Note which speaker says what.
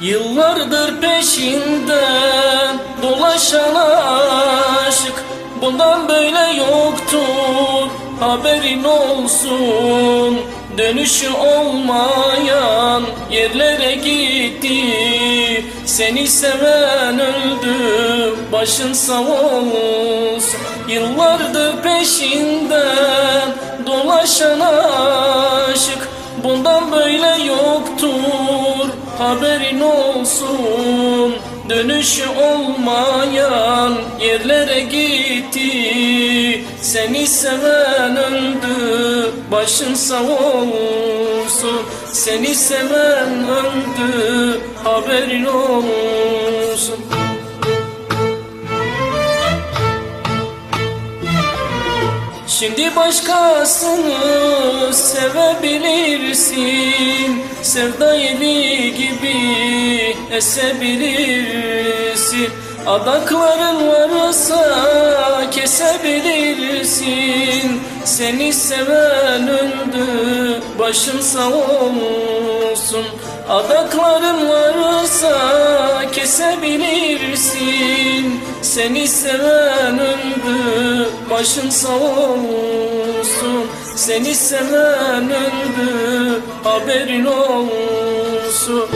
Speaker 1: Yıllardır peşinden dolaşan aşık Bundan böyle yoktur haberin olsun. Dönüşü olmayan yerlere gitti Seni seven öldü başın sağ olsun. Yıllardır peşinden dolaşan aşık haberin olsun. Dönüşü olmayan yerlere gitti. Seni seven öldü başın sağ olsun. Seni seven öldü haberin olsun. Şimdi başkasını sevebilirsin Sevda gibi esebilirsin Adakların varsa kesebilirsin. Seni seven öldü başın sağ olsun. Adakların varsa kesebilirsin. Seni seven öldü başın sağ olsun. Seni seven haberin olsun